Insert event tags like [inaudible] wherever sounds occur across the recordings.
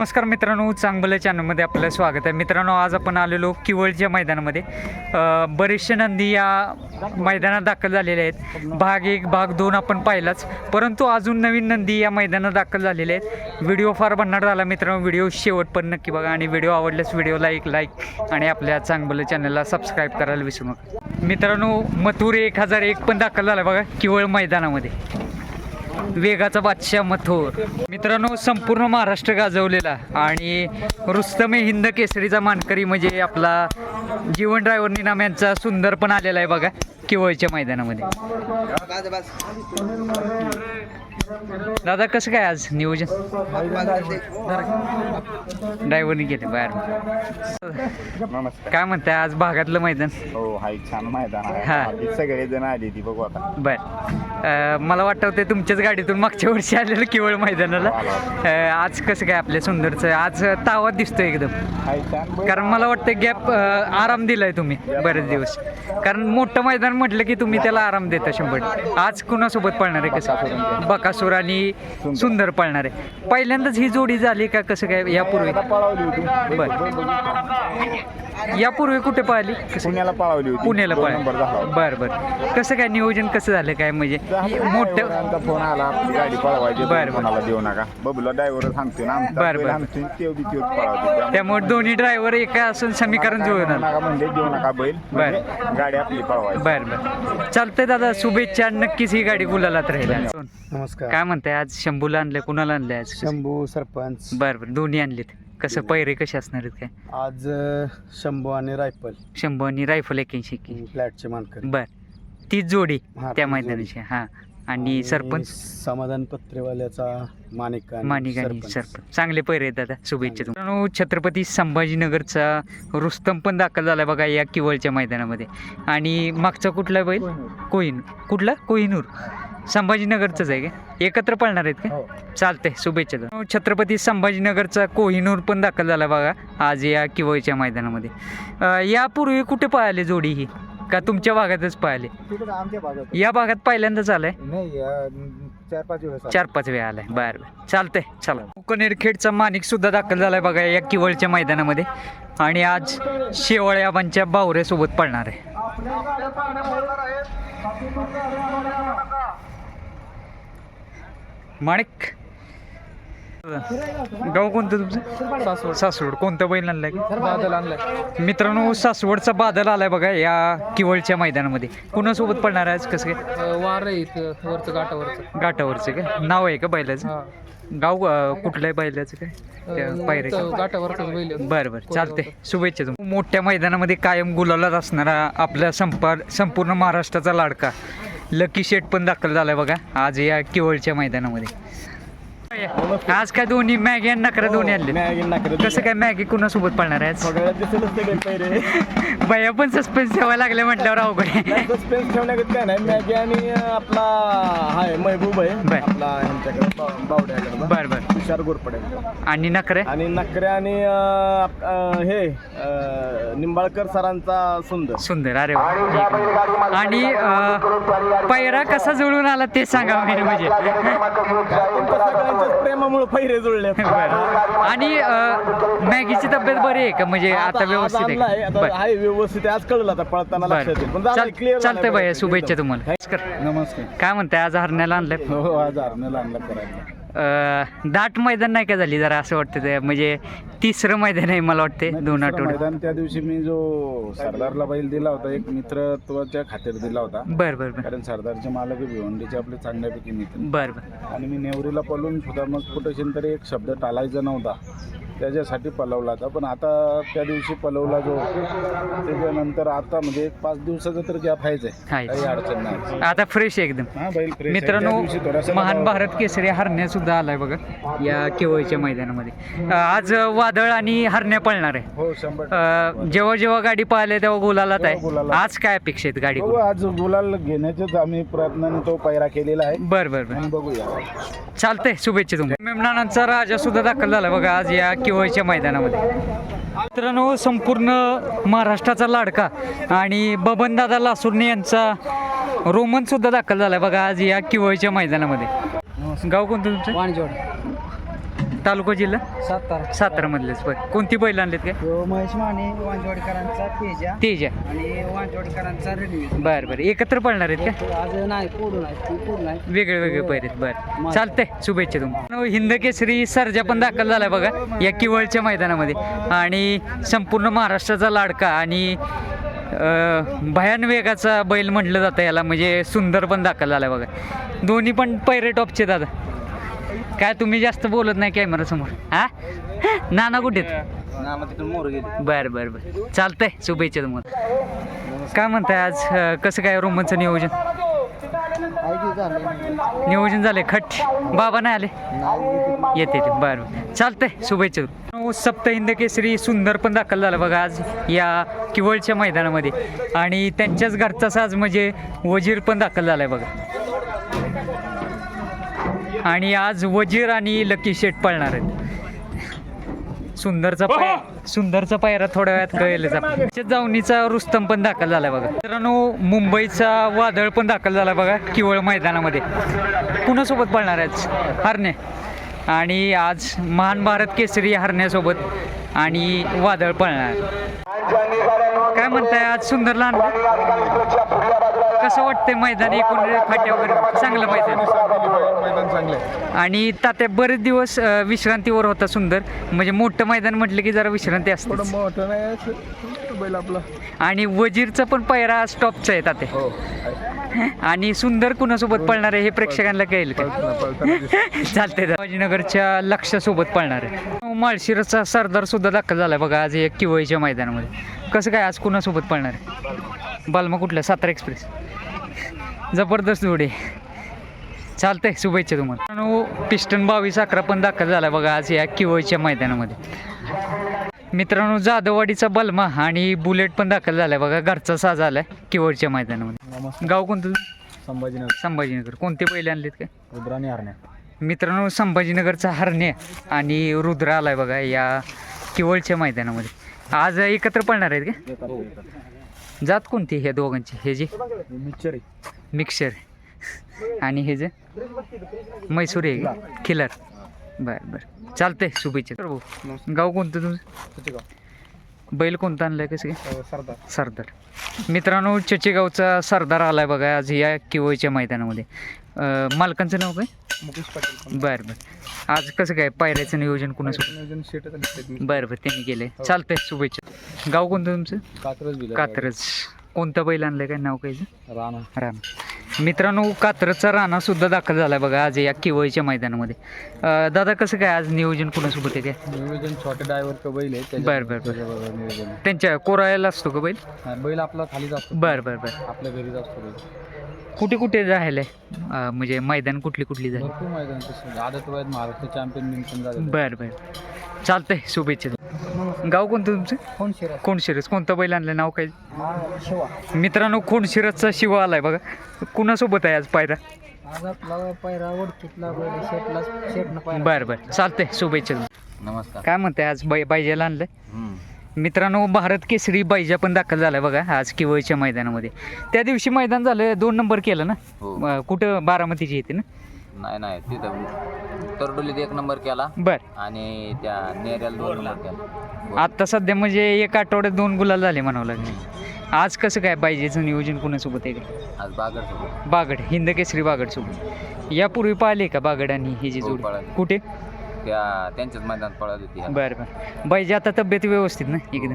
नमस्कार मित्रांनो चांगलं चॅनलमध्ये आपलं स्वागत आहे. मित्रांनो आज आपण आलेलो किवळच्या मैदानामध्ये. बरेचसे नंदी या मैदानात दाखल झालेले आहेत. भाग एक भाग दोन आपण पाहिलाच. परंतु अजून नवीन नंदी या मैदानात दाखल झालेले आहेत. व्हिडिओ फार भन्नाट झाला मित्रांनो. व्हिडिओ शेवट पण नक्की बघा आणि व्हिडिओ आवडल्यास व्हिडिओला एक लाईक आणि आपल्या चांगलं चॅनलला सबस्क्राईब करायला विसरू नका. मित्रांनो मथुर एक हजार एक पण दाखल झाला बघा किवळ मैदानामध्ये. वेगाचा बादशाह मथोर. मित्रांनो संपूर्ण महाराष्ट्र गाजवलेला आणि रुस्तमे हिंद केसरीचा मानकरी म्हणजे आपला जीवन ड्रायव्हर निनाम यांचा सुंदर पण आलेला आहे बघा किवळच्या मैदानामध्ये. दादा कसं काय आज नियोजन? ड्रायव्हरनी केले बाहेर काय म्हणताय आज भागातलं मैदान? हो हाय छान मैदान आहे. हा. सगळे जण आली ती बघू आता. बर. मला वाटतं ते तुमच्याच गाडीतून मागच्या वर्षी आलेलं केवळ मैदानाला. अं, आज कसं काय आपल्या सुंदरचं? आज तावात दिसतोय एकदम. कारण मला वाटतं गॅप आराम दिलाय तुम्ही बरेच दिवस. कारण मोठं मैदान म्हटलं की तुम्ही त्याला आराम देता शंभर. आज कुणासोबत पळणार आहे कसं? बकासूर आणि सुंदर पळणार. आहे पहिल्यांदाच ही जोडी झाली का कसं काय? यापूर्वी? बर. यापूर्वी कुठे पळाली कसं? पुण्याला पळवली होती. पुण्याला पळाली बर बर. कसं काय नियोजन कसं झालं? काय म्हणजे? मोठं फोन आला गाडी पळवायची बरं, बरं. कोणाला देऊ नका. बबूला ड्रायव्हर सांगतोय ना बरं, बरं. त्यामुळे दोन्ही ड्रायव्हर एका असून समीकरण जुळणार. नका म्हणजे देऊ नका बैल. म्हणजे गाडी आपली पळवायची. बर बर. चालतंय दादा शुभेच्छा. नक्कीच ही गाडी गुलालात राहील. नमस्कार. काय म्हणताय आज? शंभूला आणलंय कुणाला आणलंय आज? शंभू सरपंच. बर बर. दोन्ही आणलेत. कसं पैरे कसे असणार आहेत काय? आज अ, शंभू आणि रायफल. शंभू आणि रायफल एक्याऐंशी की. फ्लॅटचे मानकरी. बर. तीच जोडी हा, त्या मैदानाची. हा. आणि सरपंच? समाधान पत्रेवाल्याचा माणिक आणि मानिक आणि सरपंच. सरपंच. चांगले पैरे आहेत दादा. शुभेच्छा तुम्हाला. मित्रांनो, छत्रपती संभाजीनगरचा रुस्तम पण दाखल झाला बघा या किवळच्या मैदानामध्ये. आणि मागचा कुठला बैल? कोहिन कुठला? कोहिनूर. संभाजीनगरचंच आहे का? एकत्र पळणार आहेत का? हो. चालतंय शुभेच्छा. छत्रपती संभाजीनगरचा कोहिनूर पण दाखल झाला बघा आज या किवळच्या मैदानामध्ये. अं, यापूर्वी कुठे पळाले जोडी ही? का तुमच्या भागातच पळाले? तिकडं आमच्या भागात. या भागात पहिल्यांदाच आलाय? नाही अ, चार पाच वेळेस चार पाच वेळा आलाय. बर बर. चालतंय चला. कोकणेरखेडचा माणिक सुद्धा दाखल झालाय बघा या किवळच्या मैदानामध्ये. आणि आज शेवळ्याबांच्या बावऱ्यासोबत पळणार आहे. माणिक. गाव कोणतं तुमचं? सासवड. कोणतं बैल आणलाय? बादल आणलाय मित्रांनो सासवडचा बादल आलाय बघा या किवळच्या मैदानामध्ये. कुणासोबत पळणार आहे आज? कसं काय? वार वरचं गाठावरचं घाटावरचं का? नाव आहे का बैलाचं? गाव अं, कुठलं आहे बैलाचं काय? गाठावरचं बैल आहे. बरं बरं. चालते शुभेच्छा तुम्हाला. मोठ्या मैदानामध्ये कायम गुलालात असणारा आपल्या संपा संपूर्ण महाराष्ट्राचा लाडका. लकी शेट पण दाखल झाला आहे बघा. आज या केवळच्या मैदानामध्ये. आज काय दोन्ही मॅगी आणि नकरा दोन्ही आणले मॅगी नाकरं कसं काय मॅगी कुणासोबत पळणार आहे [laughs] भैया पण सस्पेन्स ठेवायला लागले म्हटल्यावर अवघड सस्पेन्स ठेवण्यात काय नाही. मॅगी आणि आपला हाय महबूब आहे. बर. आपला बरं बरं. तुषार गोरपडे. आणि नखरे? आणि नकरे आणि हे निंबाळकर सरांचा सुंदर. सुंदर अरे. आणि पैरा कसा जुळून आला ते सांगा म्हणजे. [laughs] प्रेमामुळे पैरे जुळले. [laughs] बरं. आणि अं, मॅगीची तब्येत बरी आहे का? म्हणजे आता व्यवस्थित आणला आहे आहे, का? आता बरं. आहे व्यवस्थित. आहे. आज कळलं आता पळताना लक्षात येईल. पण चाल- चालतंय भैया बऱ्यापैकी. शुभेच्छा तुम्हाला. नमस्कार. काय म्हणताय? आज हरण्याला आणलंय? हो आज आरण्याला आणला करायला. दाट मैदान नाही का झाली? जरा असं वाटतं ते. म्हणजे तिसरं मैदान आहे मला वाटते दोन आठवडे. मैदान त्या दिवशी मी जो सरदारला बैल दिला होता एक मित्रत्वाच्या खात्यात दिला होता. बर बर बर. कारण सरदारचे मालक हे भिवंडीचे आपले चांगल्यापैकी मित्र. बर बर. आणि मी नेवरीला पळून सुद्धा मग कुठेशीन तरी एक शब्द टाळायचा नव्हता. त्याच्यासाठी पलवला होता. पण आता त्या दिवशी पलवला जो त्याच्यानंतर आता म्हणजे एक पाच दिवसाचा तर गॅप आहेच आहे. काही अडचण नाही. आता फ्रेश आहे एकदम. हा बैल fresh आहे. मित्रांनो त्या दिवशी थोडासा महान दबाव भारत केसरी हरण्या सुद्धा आलाय बघा या केवळच्या मैदानामध्ये. अं, आज वादळ आणि हरण्या पळणार आहे. हो शंभर अं, जेव्हा जेव्हा गाडी पाहिले तेव्हा गुलालात तेव्हा आहे गुलालात. आज काय अपेक्षा आहेत गाडी बघू आज गुलाल घेण्याचेच आम्ही प्रयत्नाने तो पैरा केलेला आहे. बर बर बर. आणि बघूया. चालतंय शुभेच्छा तुम्हाला. मेमनानांचा राजा सुद्धा दाखल झाला बघा आज या किवळच्या मैदानामध्ये? मित्रांनो संपूर्ण महाराष्ट्राचा लाडका आणि बबनदादा लासुर्णे यांचा रोमन सुद्धा दाखल झाला बघा आज या किवळच्या मैदानामध्ये. गाव कोणतं तुमचं? वाणजोड तालुका जिल्हा? सातारा. सातारामधलेच बरं. कोणती बैल आणलेत काय? तो महेश माने वांजवाडीकरांचा तेजा तेज. आहे आणि वांजवाडीकरांचा रणवीर. बरं बरं. एकत्र पळणार आहेत का? आज नाही कोडून आहे ती कोडून आहे वेगळे वेगळे पैर आहेत बरं. चालतंय शुभेच्छा तुम्हाला. हिंद केसरी सर्जा पण दाखल झालाय बघा या किवळच्या मैदानामध्ये. आणि संपूर्ण महाराष्ट्राचा लाडका आणि भयान वेगाचा बैल म्हटलं जातं याला म्हणजे सुंदर पण दाखल झालाय बघा. दोन्ही पण पैरे टॉपचे दादा. काय तुम्ही जास्त बोलत नाही कॅमेरा समोर हा? नाना कुठे बरं बरं बरं. चालतंय शुभेच्छा तुम्हाला. काय म्हणताय आज कसं काय रोमनचं नियोजन? नियोजन झाले खट. बाबा नाही आले? येते ते बरं बरं. चालतंय शुभेच्छा नऊ सप्तहिंद केसरी सुंदर पण दाखल झाला बघा आज या किवळच्या मैदानामध्ये. आणि त्यांच्याच घरचा साज म्हणजे वजीर पण दाखल झालाय बघा. आणि आज वजीर आणि लकी शेट पळणार आहेत. सुंदरचा पाय सुंदरचा पायरा थोड्या वेळात कळेलच आपल्याला जावणीचा रुस्तम पण दाखल झालाय बघा. मित्रांनो मुंबईचा वादळ पण दाखल झाला बघा किवळ मैदानामध्ये. कुणासोबत पळणार आहे हरणे. आणि आज महान भारत केसरी हरण्यासोबत आणि वादळ पळणार. काय म्हणताय आज सुंदरला आणलं कसं वाटतंय मैदान एकूण फाट्या वगैरे? चांगलं मैदान. मैदान चांगलं आणि तात्या बरेच दिवस अ, विश्रांतीवर होता सुंदर. म्हणजे मोठं मैदान म्हटलं की जरा विश्रांती असते थोडं मोठं नाही असं बैल आपला. आणि वजीरचा पण पैरा स्टॉपचा आहे तात्या. हो. आणि सुंदर कुणासोबत पळणार आहे हे प्रेक्षकांना कळेल का? पळताना दिसतं. चालतंय संभाजीनगरच्या लक्षासोबत पळणार आहे. माळशिरसचा सरदार सुद्धा दाखल झालाय बघा आज एक किवळीच्या मैदानामध्ये. कसं काय आज कुणासोबत पळणार आहे? बालमा कुठल्या सातारा एक्सप्रेस जबरदस्त जोडी. चालतंय शुभेच्छा तुम्हाला. पिस्टन बावीस अकरा पण दाखल झाला बघा आज या किवळीच्या मैदानामध्ये. मित्रांनो जाधववाडीचा बलमा आणि बुलेट पण दाखल झालाय बघा. घरचा साज आलाय किवळच्या मैदानामध्ये. गाव कोणतं संभाजीनगर. संभाजीनगर. कोणते पहिले आणलेत काय रुद्राणी हरण्या. मित्रांनो संभाजीनगरचा हरणे आणि रुद्र आलाय बघा या किवळच्या मैदानामध्ये. आज एकत्र पळणार आहेत का? जात कोणती ह्या दोघांची? हे जे? Mixer mixer. आणि हे जे? मैसूर आहे? खिलर. बरं बरं. चालतंय शुभेच्छा. तर भाऊ गाव कोणतं तुझं बैल कोणतं आणलंय कसं काय? सरदार. सरदार. मित्रांनो चचेगावचा सरदार आलाय बघा आज या किवळच्या मैदानामध्ये. अं, मालकांचं नाव काय? मुकेश पाटील बरं बरं. आज कसं काय पायऱ्याचं नियोजन कुणासोबत? नियोजन शेटच असते बरं बरं त्यांनी केलंय. चालतंय शुभेच्छा. गाव कोणतं तुमचं? कात्रज बिल कात्रज. कोणतं बैल आणलंय? काय नाव काय राणा. राम मित्रांनो कात्रजचा राणा सुद्धा दाखल झालाय बघा आज या किवळच्या मैदानामध्ये. अं, दादा कसं काय आज नियोजन कुणासोबत आहे? काय नियोजन छोटे ड्रायव्हर बैल आहे. बरं बरं बरं. त्याच्याबरोबर नियोजन आहे. त्यांच्या कोरायला असतो का बैल? हा, बैल आपला खालीच असतो. बरं बरं बरं. आपल्या घरीच असतो बैल. कुठे कुठे राहिलंय अं, म्हणजे मैदान कुठली कुठली झाली? भरपूर मैदान तसं. आदत वयात महाराष्ट्र चॅम्पियन झालं बरं बरं. चालतंय शुभेच्छा गाव कोणतं तुमचं? कोण शिरा कोणशिरस कोणतं बैल आणलं? नाव काय? शिवा. मित्रांनो खोंडशिरसचा शिवा आलाय बघा. कुणासोबत आहे आज पायरा? बरं बरं. चालतंय शुभेच्छा नमस्कार. काय म्हणताय आज? बाई बायजाला आणलंय? मित्रांनो भारत केसरी बायजा पण दाखल झालाय बघा आज किवळच्या मैदानामध्ये. त्या दिवशी मैदान झालं दोन नंबर केलं ना? हो. अं, कुठं बारामतीची येते ना? नाही नाही तिथं तरडोलीत एक नंबर केला. बरं. आणि त्या नेऱ्याला दोन नंबर केला. आत्ता सध्या म्हणजे एक आठवड्यात दोन गुलाल झाले म्हणावं लागेल. आज कसं काय पाहिजेचं नियोजन कुणासोबत आहे? का आज बागड सोबत बागड हिंद केसरी बागड सोबत यापूर्वी पाहिले का बागड आणि ही जी हो, जोडी पळाली. कुठे? त्या त्यांच्याच मैदानात पळत होती बरं बरं. बाईजी आता तब्येत व्यवस्थित ना एकदम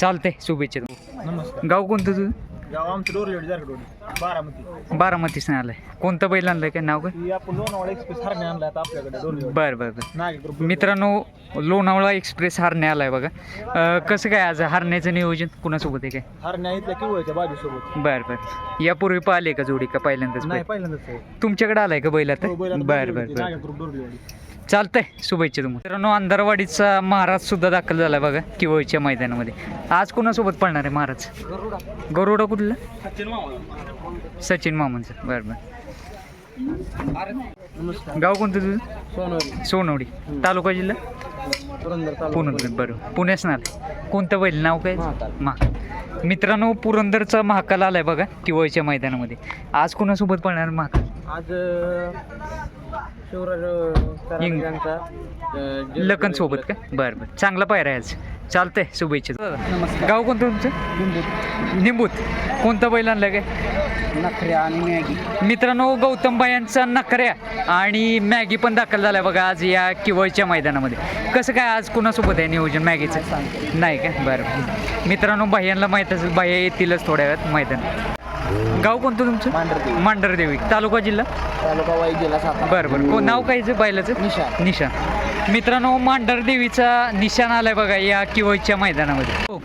चालतंय शुभेच्छा नमस्कार. गाव कोणतं तुझं? गाव आमचं बारामती. बारामतीच नाही आलंय. कोणतं बैल आणलंय काय नाव काय? ही आपण लोणावळा एक्सप्रेस हरणे आणला आता आपल्याकडे डोरलेडी. बरं बरं बरं. नागे ग्रुप मित्रांनो लोणावळा एक्सप्रेस हरणे आलाय बघा. अं, कसं काय आज हरण्याचं नियोजन? कुणासोबत आहे काय? हरण्या इथल्या किवळच्या बाजूसोबत. बरं बरं. यापूर्वी पाहिले का जोडी? का पहिल्यांदाच नाही बैल? पहिल्यांदाच आहे. तुमच्याकडे आलाय का बैल आता? हो, बैल आता बरं बरं नागे बरं. डोरलेवाडी. चालतंय. शुभेच्छा तुम्हाला. मित्रांनो अंधारवाडीचा महाराज सुद्धा दाखल झालाय बघा किवळच्या मैदानामध्ये. आज कुणासोबत पळणार आहे महाराज? गरुडा कुठला? सचिन मामांचं. बरं बरं. गाव कोणतं तुझं? सोनवडी. सोनवडी तालुका जिल्हा? पुरंदर तालुका. पुणे बरं. पुण्याच ना कोणतं बैल? नाव काय? महाकाल. महाकाल. मित्रांनो पुरंदरचा महाकाल आलाय बघा किवळच्या मैदानामध्ये. आज कोणासोबत पळणार महाकाल? आज शिवराज इंग- यांचा लखन सोबत का? बरं बरं. चांगला पायरा आहे आज. चालतंय शुभेच्छा. गाव कोणतं तुमचं? निंबूत. कोणता बैल आणलं काय? नखऱ्या आणि मॅगी. मित्रांनो गौतम यांचा नखऱ्या आणि मॅगी पण दाखल झालाय बघा आज या किवळच्या मैदानामध्ये. कसं काय आज कुणासोबत आहे नियोजन मॅगीचं? नाही का? बरं. बरं मित्रांनो बाह्यांना माहीत असेल बाह्या येतीलच थोड्या वेळात मैदान गाव कोणतं तुमचं? मांढरदेवी. तालुका जिल्हा? तालुका वाई जिल्हा सातारा. बरं बरं. को नाव काय बैलाचं? निशाण. निशाण मित्रांनो मांढर देवीचा निशाण आलाय बघा या किवळच्या मैदानामध्ये. हो.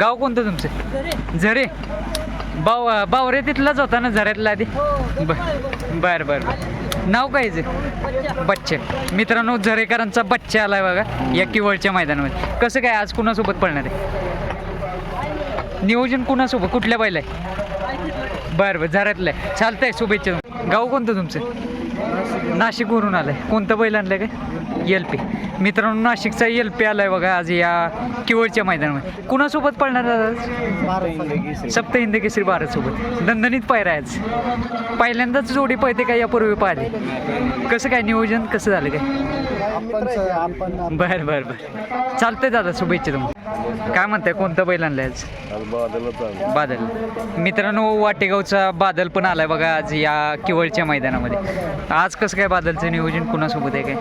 गाव कोणतं तुमचं? झरे. बाव बावरे तिथलाच होता ना झऱ्यातला आधी? बर. बर बर बर. नाव काय याचं बच्चे. मित्रांनो झरेकरांचा बच्चा आलाय बघा या किवळच्या मैदानामध्ये. कसं काय आज कुणासोबत पळणार आहे? नियोजन कुणासोबत? कुठल्या बैल आहे बरं बरं झऱ्यातलं आहे. चालतंय शुभेच्छा. गाव कोणतं तुमचं? नाशिकवरून आलं आहे कोणतं बैल आणलं आहे काय? एल पी मित्रांनो नाशिकचा एल पी आला आहे बघा आज या किवळच्या मैदानामध्ये. कुणासोबत पळणार आज? सप्त हिंद केसरी भारतसोबत दणदणीत पायरा आज पहिल्यांदाच जोडी पळते का यापूर्वी पाहिले? कसं काय नियोजन? कसं झालं काय? आपण बर बर बर. चालतंय दादा शुभेच्छा तुम्हाला. काय म्हणताय कोणतं बैल आणलंय आज? बादल. मित्रांनो वाटेगावचा बादल पण आलाय बघा आज या किवळच्या मैदानामध्ये. आज कसं काय बादलचं नियोजन? कुणासोबत आहे काय?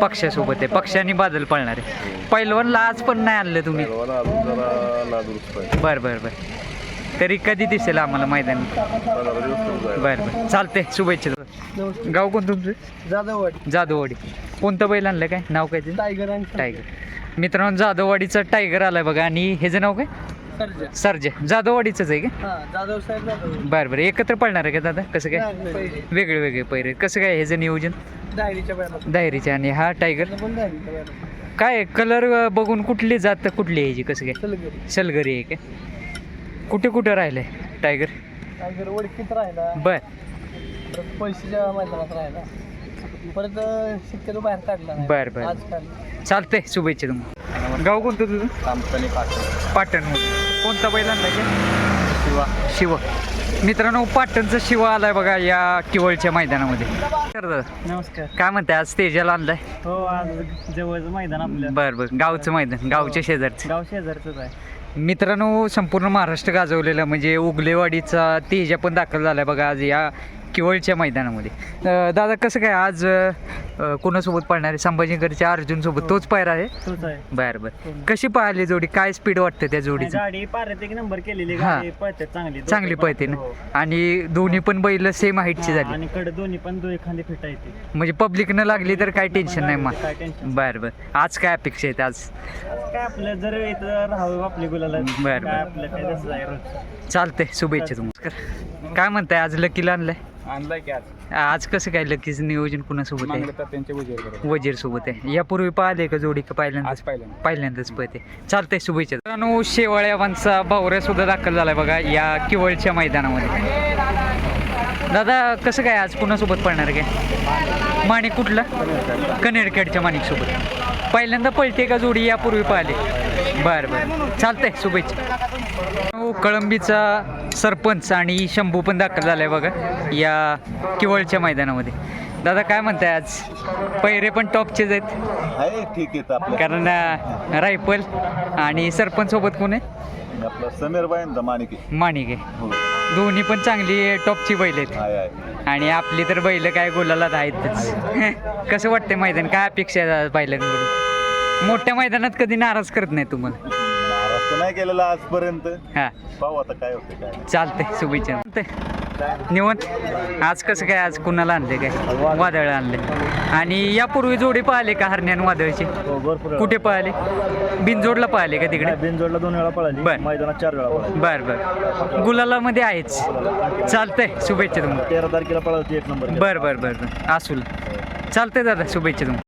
पक्षासोबत आहे. पक्षाने बादल पळणार आहे. पहिलवानला आज पण नाही आणलं तुम्ही? बर बर बर. तरी कधी दिसेल आम्हाला मैदान? बर बर. चालते शुभेच्छा. गाव कोण तुमचं? जाधववाडी. जाधववाडी. कोणतं बैल आणलं काय? नाव काय ते टायगर आणि टायगर. मित्रांनो जाधववाडीचा टायगर आलाय बघा. आणि ह्याचं नाव काय? सर्जा. सरजे. जाधववाडीचंच आहे का? हा जाधव साहेब जाधव बरं बरं. एकत्र पडणार आहे का दादा? कसं काय? पहिले वेगळे वेगळे पैरे. कसं काय ह्याचं नियोजन? डायरीच्या दायरीचे आणि हा टायगर? पण डायरीच्या बैला काय कलर बघून कुठली जात कुठली ह्याची? कसं काय? सलगरी. सलगरी आहे काय कुठे कुठं राहिलंय टायगर? टायगर वडकीत राहिला. बर. परत पैशाच्या मैदानात राहिला. परत शक्यतो बाहेर काढला नाही. बर, बर. आज काढला. चालतंय शुभेच्छा तुम्हाला. गाव कोणतं तुझं? पाठव पाटण. कोणता बैल आणलाय काय शिवा. शिव. मित्रांनो पाटणचा शिवा आलाय बघा या किवळच्या मैदानामध्ये. तर दादा, नमस्कार. काय म्हणताय आज तेजाला आणलाय? हो आज जवळचं मैदान आपलं. बरं बरं. गावचं मैदान गावच्या शेजारचं. गाव शेजारचंच आहे. मित्रांनो संपूर्ण महाराष्ट्र गाजवलेलं म्हणजे उगलेवाडीचा तेजा पण दाखल झाला आहे बघा आज. या किवळच्या मैदानामध्ये. दादा कसं काय आज कोणासोबत पळणार आहे? संभाजीनगरच्या अर्जुन सोबत तोच पायरा आहे? तोच आहे. बरं बरं. कशी पाहिली जोडी? काय स्पीड वाटतं त्या जोडीचं? गाडी पारत एक नंबर केलेली हा. गाडी चांगली. चांगली पळते ना? आणि दोन्ही पण बैल सेम हाईटची झाली. आणि कडे दोन्ही पण दो एखादी फिट म्हणजे पब्लिकनं लागली तर काही टेन्शन नाही मग. काय टेन्शन बरं बरं. आज काय अपेक्षा आहेत आज? काय आपलं जर इथं राहावं आपली गुलाला बरं, काय बरं. आपलं काय तसं आहे. चालतंय. शुभेच्छा तुम्हाला. काय म्हणताय? आज लकीला आणलंय? आणलाय की आज? आज कसं काय लकीचं नियोजन कुणासोबत आहे? वजीर बरोबर. वजीर सोबत आहे. यापूर्वी पाहिले का जोडी का पहिल्यांदा आज पहिल्यांदा पहिल्यांदाच पळते. चालतंय शुभेच्छा. मित्रांनो शेवाळ्यावांचा बावऱ्या सुद्धा दाखल झालाय बघा या किवळच्या मैदानामध्ये. दादा कसं काय आज कुणासोबत पळणार काय? माणिक कुठला? कनेरखेडच्या माणिकसोबत. पहिल्यांदा पळते का जोडी यापूर्वी पाहिले? बरं बरं. चालतंय शुभेच्छा. कळंबीचा सरपंच आणि शंभू पण दाखल झालाय बघा या किवळच्या मैदानामध्ये. दादा काय म्हणताय आज? पैरे पण टॉपचेच आहेत. आहे ठीक आहे कारण रायफल आणि सरपंच सोबत कोण आहे? आपलं समीर मानिकी माणिक. आहे दोन्ही पण चांगली टॉपची बैल आहेत. आहे आहे. आणि आपली तर बैल काय गोलालाच आहेतच [laughs] कसं वाटतंय मैदान? काय अपेक्षा आहे बैलांकडून? मोठ्या मैदानात कधी नाराज करत नाही तुम्हाला? नाही केलेला आजपर्यंत. हां. पाहू आता काय होते काय चालतंय शुभेच्छा. निवंत? आज कसं काय आज कुणाला आणले काय? वादळ आणले आणि यापूर्वी जोडी पाहिले का हरण्यान वादळची? हो भरपूर कुठे पाहिले? बिनजोडला पाहिले का तिकडे? बिनजोडला दोन वेळा पळाली. बर. मैदानात चार वेळा पळाली. बर बर. गुलालामध्ये आहेच. चालतंय शुभेच्छा तुम्हाला. तेरा तारखेला पळाली एक नंबर. बर बर बर बर. असूल. चालतंय दादा शुभेच्छा तुम्हाला.